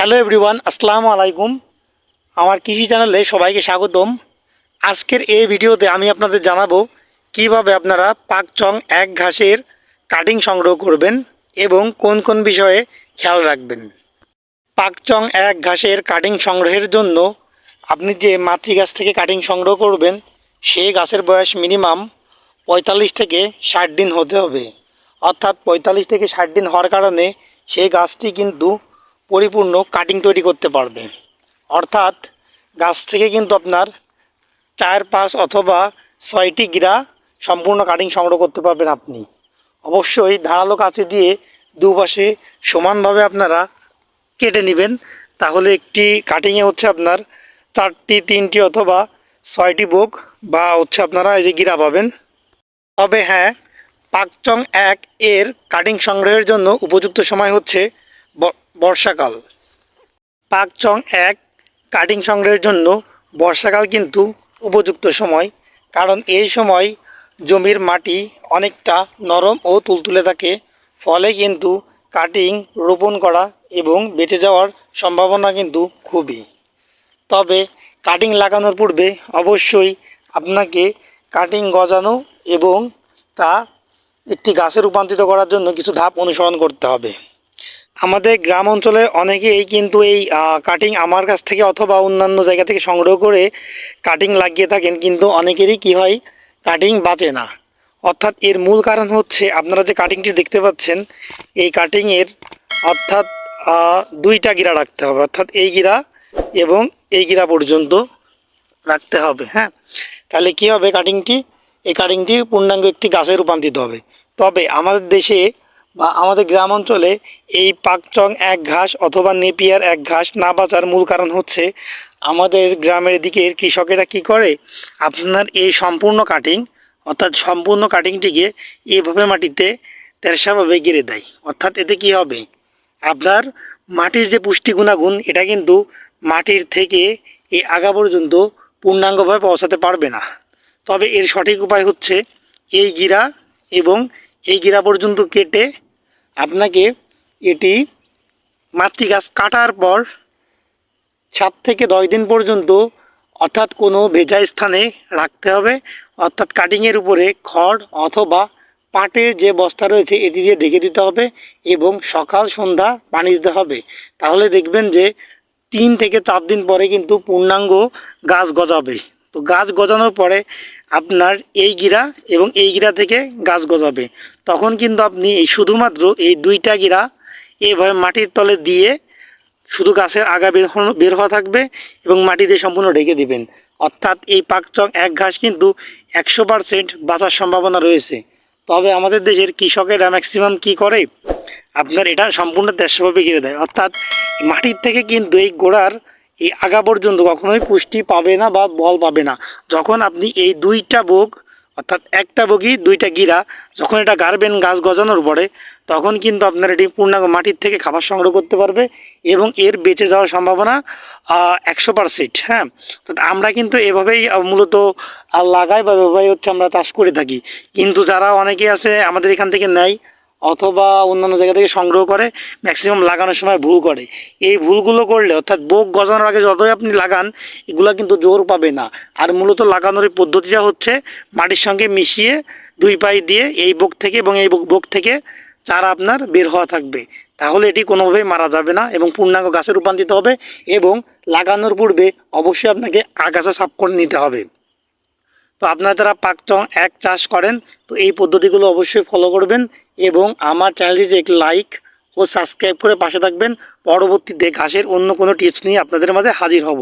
Hello everyone, আসসালামু আলাইকুম। আমার কৃষি চ্যানেলে সবাইকে স্বাগতম। আজকের এই ভিডিওতে আমি আপনাদের জানাব কীভাবে আপনারা পাকচং এক ঘাসের কাটিং সংগ্রহ করবেন এবং কোন কোন বিষয়ে খেয়াল রাখবেন। পাকচং এক ঘাসের কাটিং সংগ্রহের জন্য আপনি যে মাতৃ গাছ থেকে কাটিং সংগ্রহ করবেন, সেই গাছের বয়স মিনিমাম পঁয়তাল্লিশ থেকে ষাট দিন হতে হবে। অর্থাৎ পঁয়তাল্লিশ থেকে ষাট দিন হওয়ার কারণে সেই গাছটি কিন্তু পরিপূর্ণ কাটিং তৈরি করতে পারবে। অর্থাৎ গাছ থেকে কিন্তু আপনার চার, পাঁচ অথবা ছয়টি গিরা সম্পূর্ণ কাটিং সংগ্রহ করতে পারবেন আপনি। অবশ্যই ধারালো কাছে দিয়ে দুপাশে সমানভাবে আপনারা কেটে নেবেন। তাহলে একটি কাটিংয়ে হচ্ছে আপনার চারটি, তিনটি অথবা ছয়টি বুক বা হচ্ছে আপনারা এই যে গিরা পাবেন। তবে হ্যাঁ পাকচং এক এর কাটিং সংগ্রহের জন্য উপযুক্ত সময় হচ্ছে বর্ষাকাল। পাকচং এক কাটিং সংগ্রহের জন্য বর্ষাকাল কিন্তু উপযুক্ত সময়, কারণ এই সময় জমির মাটি অনেকটা নরম ও তুলতুলে থাকে, ফলে কিন্তু কাটিং রোপণ করা এবং বেঁচে যাওয়ার সম্ভাবনা কিন্তু খুবই। তবে কাটিং লাগানোর পূর্বে অবশ্যই আপনাকে কাটিং গজানো এবং তা একটি গাছে রূপান্তরিত করার জন্য কিছু ধাপ অনুসরণ করতে হবে। আমাদের গ্রাম অঞ্চলের অনেকেই কিন্তু এই কাটিং আমার কাছ থেকে অথবা অন্যান্য জায়গা থেকে সংগ্রহ করে কাটিং লাগিয়ে থাকেন। কিন্তু অনেকেরই কি হয় কাটিং বাঁচে না। অর্থাৎ এর মূল কারণ হচ্ছে, আপনারা যে কাটিংটি দেখতে পাচ্ছেন, এই কাটিংয়ের অর্থাৎ দুইটা গিরা রাখতে হবে। অর্থাৎ এই গিরা এবং এই গিরা পর্যন্ত রাখতে হবে হ্যাঁ? তাহলে কি হবে কাটিংটি এই কাটিংটি পূর্ণাঙ্গ একটি গাছে রূপান্তরিত হবে। তবে আমাদের দেশে বা আমাদের গ্রাম অঞ্চলে এই পাকচং এক ঘাস অথবা নেপিয়ার এক ঘাস না বাঁচার মূল কারণ হচ্ছে আমাদের গ্রামের দিকের কৃষকেরা কি করে? আপনার এই সম্পূর্ণ কাটিং অর্থাৎ সম্পূর্ণ কাটিংটিকে এইভাবে মাটিতে তেরসাভাবে গেড়ে দেয়। অর্থাৎ এতে কি হবে? আপনার মাটির যে পুষ্টি গুণাগুণ, এটা কিন্তু মাটির থেকে এই আগা পর্যন্ত পূর্ণাঙ্গভাবে পৌঁছাতে পারবে না। তবে এর সঠিক উপায় হচ্ছে এই গিরা এবং এই গিরা পর্যন্ত কেটে আপনাকে এটি মাতৃ গাছ কাটার পর সাত থেকে দশ দিন পর্যন্ত অর্থাৎ কোনো ভেজা স্থানে রাখতে হবে। অর্থাৎ কাটিংয়ের উপরে খড় অথবা পাটের যে বস্তা রয়েছে, এটি দিয়ে ঢেকে দিতে হবে এবং সকাল, সন্ধ্যা পানি দিতে হবে। তাহলে দেখবেন যে তিন থেকে চার দিন পরে কিন্তু পূর্ণাঙ্গ গাছ গজাবে। তো গাছ গজানোর পরে আপনার এই গিরা এবং এই গিরা থেকে গাছ গজাবে। তখন কিন্তু আপনি এই শুধুমাত্র এই দুইটা গিরা এইভাবে মাটির তলে দিয়ে শুধু গাছের আগা বের বের হওয়া থাকবে এবং মাটি দিয়ে সম্পূর্ণ ঢেকে দিবেন। অর্থাৎ এই পাকচক এক ঘাস কিন্তু একশো পারসেন্ট বাঁচার সম্ভাবনা রয়েছে। তবে আমাদের দেশের কৃষকেরা ম্যাক্সিমাম কি করে? আপনার এটা সম্পূর্ণ দেশভাবে ঘিরে দেয়। অর্থাৎ মাটির থেকে কিন্তু এই গোড়ার এই আগা পর্যন্ত কখনোই পুষ্টি পাবে না বা বল পাবে না। যখন আপনি এই দুইটা বোগ অর্থাৎ একটা বগি দুইটা গিরা, যখন এটা গাড়বেন গাছ গজানোর পরে, তখন কিন্তু আপনার এটি পূর্ণাঙ্গ মাটির থেকে খাবার সংগ্রহ করতে পারবে এবং এর বেঁচে যাওয়ার সম্ভাবনা একশো পারসেন্ট হ্যাঁ? তো আমরা কিন্তু এভাবেই মূলত লাগাই বা এভাবেই হচ্ছে আমরা চাষ করে থাকি। কিন্তু যারা অনেকে আছে, আমাদের এখান থেকে নেয় অথবা অন্যান্য জায়গা থেকে সংগ্রহ করে ম্যাক্সিমাম লাগানোর সময় ভুল করে। এই ভুলগুলো করলে, অর্থাৎ বোক গজানোর আগে যতই আপনি লাগান, এগুলো কিন্তু জোর পাবে না। আর মূলত লাগানোর পদ্ধতিটা হচ্ছে মাটির সঙ্গে মিশিয়ে দুই পাই দিয়ে এই বোক থেকে এবং এই বোক থেকে চারা আপনার বের হওয়া থাকবে। তাহলে এটি কোনোভাবেই মারা যাবে না এবং পূর্ণাঙ্গ গাছে রূপান্তরিত হবে এবং লাগানোর পূর্বে অবশ্যই আপনাকে আগাছা সাফ করে নিতে হবে। তো আপনারা যারা পাকচং এক চাষ করেন, তো এই পদ্ধতিগুলো অবশ্যই ফলো করবেন এবং আমার চ্যানেলটিতে একটি লাইক ও সাবস্ক্রাইব করে পাশে থাকবেন। পরবর্তীতে ঘাসের অন্য কোনো টিপস নিয়ে আপনাদের মাঝে হাজির হব।